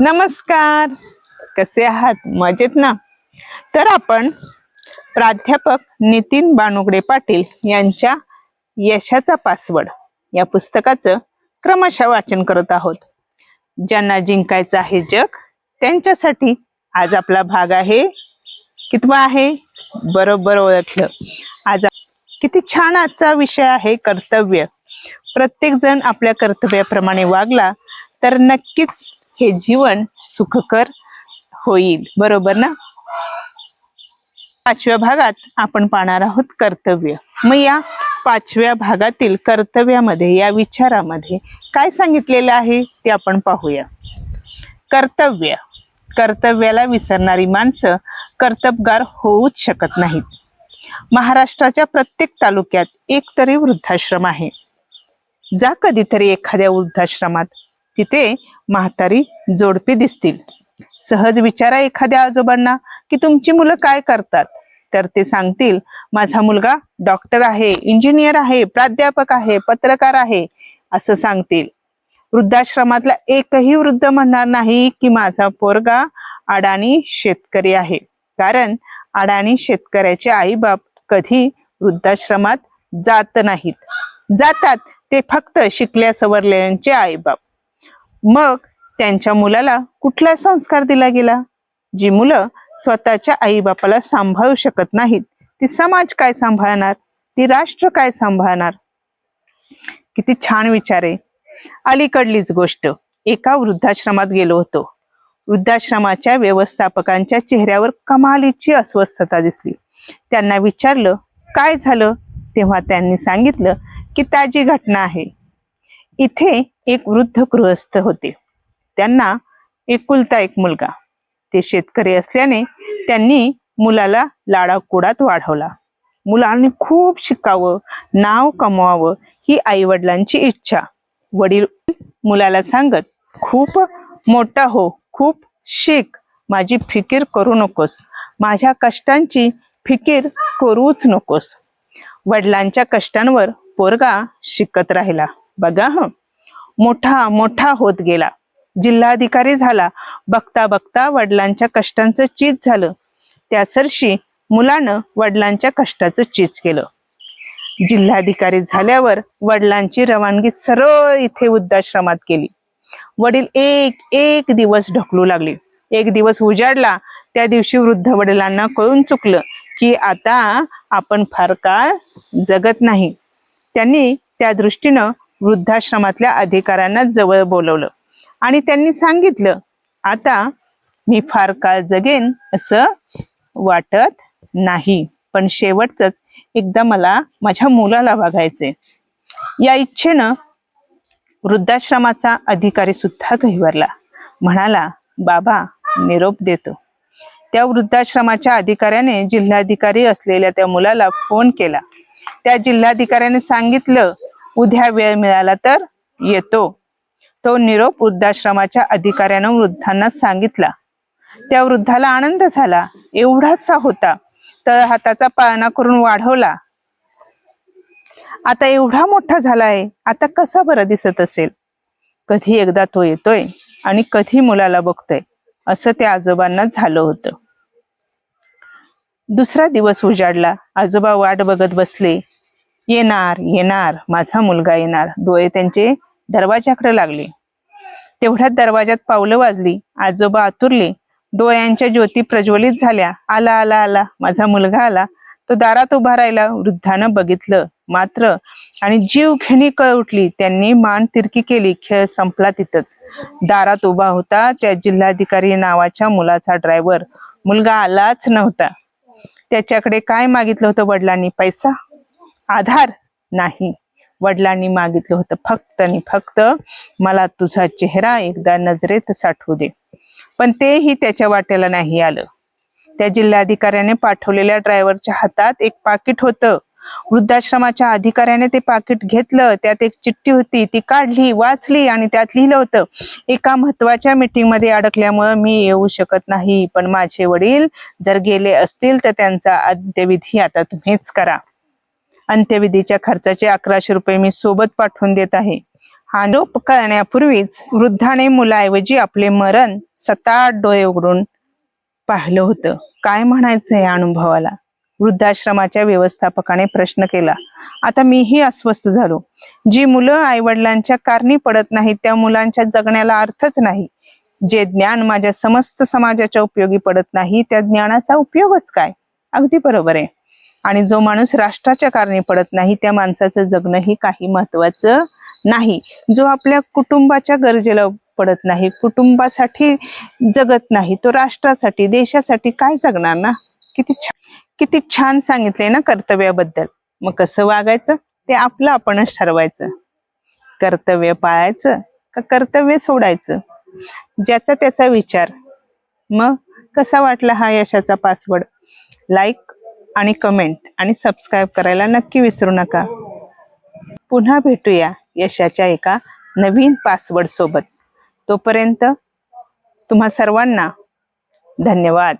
नमस्कार. कसे आहात? मजेत ना? तर आपण प्राध्यापक नितीन बानुगडे पाटील यांच्या यशाचा पासवर्ड या पुस्तकाचं क्रमशः वाचन करत आहोत. ज्यांना जिंकायचं आहे जग त्यांच्यासाठी आज आपला भाग आहे. कितवा आहे? बरोबर ओळखलं. आज किती छान आजचा विषय आहे कर्तव्य. प्रत्येकजण आपल्या कर्तव्याप्रमाणे वागला तर नक्कीच हे जीवन सुखकर होईल. बरोबर ना? पाचव्या भागात आपण पाहणार आहोत कर्तव्य. मग या पाचव्या भागातील कर्तव्यामध्ये या विचारामध्ये काय सांगितलेलं आहे ते आपण पाहूया. कर्तव्य. कर्तव्याला विसरणारी माणसं कर्तबगार होऊच शकत नाहीत. महाराष्ट्राच्या प्रत्येक तालुक्यात एक तरी वृद्धाश्रम आहे. जा कधीतरी एखाद्या वृद्धाश्रमात. तिथे म्हातारी जोडपे दिसतील. सहज विचारा एखाद्या आजोबांना की तुमची मुलं काय करतात? तर ते सांगतील माझा मुलगा डॉक्टर आहे इंजिनियर आहे प्राध्यापक आहे पत्रकार आहे असं सांगतील. वृद्धाश्रमातला एकही वृद्ध म्हणणार नाही की माझा पोरगा अडाणी शेतकरी आहे. कारण अडाणी शेतकऱ्याचे आईबाप कधी वृद्धाश्रमात जात नाहीत. जातात ते फक्त शिकल्या सवरलेल्यांचे आईबाप. मग त्यांच्या मुलाला कुठला संस्कार दिला गेला? जी मुलं स्वतःच्या आईबापाला सांभाळू शकत नाहीत ती समाज काय सांभाळणार? ती राष्ट्र काय सांभाळणार? किती छान विचार. आहे अलीकडलीच गोष्ट. एका वृद्धाश्रमात गेलो होतो. वृद्धाश्रमाच्या व्यवस्थापकांच्या चेहऱ्यावर कमालीची अस्वस्थता दिसली. त्यांना विचारलं काय झालं? तेव्हा त्यांनी सांगितलं की ताजी घटना आहे. इथे एक वृद्ध गृहस्थ होते. त्यांना एकुलता एक मुलगा. ते शेतकरी असल्याने त्यांनी मुलाला लाडाकुडात वाढवला. मुलांनी खूप शिकावं नाव कमवावं ही आई वडिलांची इच्छा. वडील मुलाला सांगत खूप मोठा हो खूप शिक. माझी फिकीर करू नकोस. माझ्या कष्टांची फिकीर करूच नकोस. वडिलांच्या कष्टांवर पोरगा शिकत राहिला. बघा हं. मोठा मोठा होत गेला. जिल्हाधिकारी झाला. बघता बघता वडिलांच्या कष्टांचं चीज झालं. त्या सरशी मुलानं वडिलांच्या कष्टाचं चीज केलं. जिल्हाधिकारी झाल्यावर वडिलांची रवानगी सरळ इथे वृद्धाश्रमात केली. वडील एक एक दिवस ढकलू लागले. एक दिवस उजाडला. त्या दिवशी वृद्ध वडिलांना कळून चुकलं की आता आपण फार काळ जगत नाही. त्यांनी त्या दृष्टीनं वृद्धाश्रमातल्या अधिकाऱ्यांना जवळ बोलवलं. आणि त्यांनी सांगितलं आता मी फार काळ जगेन असं वाटत नाही पण शेवटच एकदा मला माझ्या मुलाला बघायचे या इच्छेनं वृद्धाश्रमाचा अधिकारी सुद्धा गहिवरला म्हणाला बाबा निरोप देतो. त्या वृद्धाश्रमाच्या अधिकाऱ्याने जिल्हाधिकारी असलेल्या त्या मुलाला फोन केला. त्या जिल्हाधिकाऱ्याने सांगितलं उद्या वेळ मिळाला तर येतो. तो निरोप वृद्धाश्रमाच्या अधिकाऱ्यानं वृद्धांना सांगितला. त्या वृद्धाला आनंद झाला. एवढासा होता. तर हाताचा पाळणा करून वाढवला. आता एवढा मोठा झालाय. आता कसा बरं दिसत असेल? कधी एकदा तो येतोय आणि कधी मुलाला बघतोय असं त्या आजोबांना झालं होतं. दुसरा दिवस उजाडला. आजोबा वाट बघत बसले. येणार येणार माझा मुलगा येणार. डोळे त्यांचे दरवाजाकडे लागले. तेवढ्यात दरवाजात पावलं वाजली. आजोबा आतुरले. डोळ्यांच्या ज्योती प्रज्वलित झाल्या. आला आला आला. माझा मुलगा आला. तो दारात उभा राहिला. वृद्धानं बघितलं. मात्र आणि जीव घेणी कळ उठली. त्यांनी मान तिरकी केली. खेळ संपला तिथंच. दारात उभा होता. त्या जिल्हाधिकारी नावाच्या मुलाचा ड्रायव्हर. मुलगा आलाच नव्हता. त्याच्याकडे काय मागितलं होतं वडिलांनी? पैसा? आधार नाही. वडिलांनी मागितलं होतं फक्त आणि फक्त मला तुझा चेहरा एकदा नजरेत साठवू दे. पण तेही त्याच्या वाट्याला नाही आलं. त्या जिल्हाधिकाऱ्याने पाठवलेल्या ड्रायव्हरच्या हातात एक पाकिट होतं. वृद्धाश्रमाच्या अधिकाऱ्याने ते पाकिट घेतलं त्यात एक चिठ्ठी होती ती काढली वाचली आणि त्यात लिहिलं होतं एका महत्त्वाच्या मीटिंगमध्ये अडकल्यामुळे मी येऊ शकत नाही पण माझे वडील जर गेले असतील तर त्यांचा अंत्यविधी आता तुम्हीच करा. अंत्यविधीच्या खर्चाचे अकराशे रुपये मी सोबत पाठवून देत आहे. हा निरोप करण्यापूर्वीच वृद्धाने मुलाऐवजी आपले मरण सताट डोळे उघडून पाहिलं होतं. काय म्हणायचं या अनुभवाला? वृद्धाश्रमाच्या व्यवस्थापकाने प्रश्न केला. आता मीही अस्वस्थ झालो. जी मुलं आईवडिलांच्या कारणी पडत नाहीत त्या मुलांच्या जगण्याला अर्थच नाही. जे ज्ञान माझ्या समस्त समाजाच्या उपयोगी पडत नाही त्या ज्ञानाचा उपयोगच काय? अगदी बरोबर आहे. आणि जो माणूस राष्ट्राच्या कारणी पडत नाही त्या माणसाचं जगणंही काही महत्वाचं नाही. जो आपल्या कुटुंबाच्या गरजेला पडत नाही कुटुंबासाठी जगत नाही तो राष्ट्रासाठी देशासाठी काय जगणार ना? किती छान किती छान सांगितले ना कर्तव्याबद्दल. मग कसं वागायचं? ते आपलं आपणच ठरवायचं. कर्तव्य पाळायचं का कर्तव्य सोडायचं? ज्याचा त्याचा विचार. मग कसा वाटला हा यशाचा पासवर्ड लाईक आणि कमेंट आणि सबस्क्राईब करायला नक्की विसरू नका. पुन्हा भेटूया यशाच्या एका नवीन पासवर्डसोबत तोपर्यंत तुम्हा सर्वांना धन्यवाद.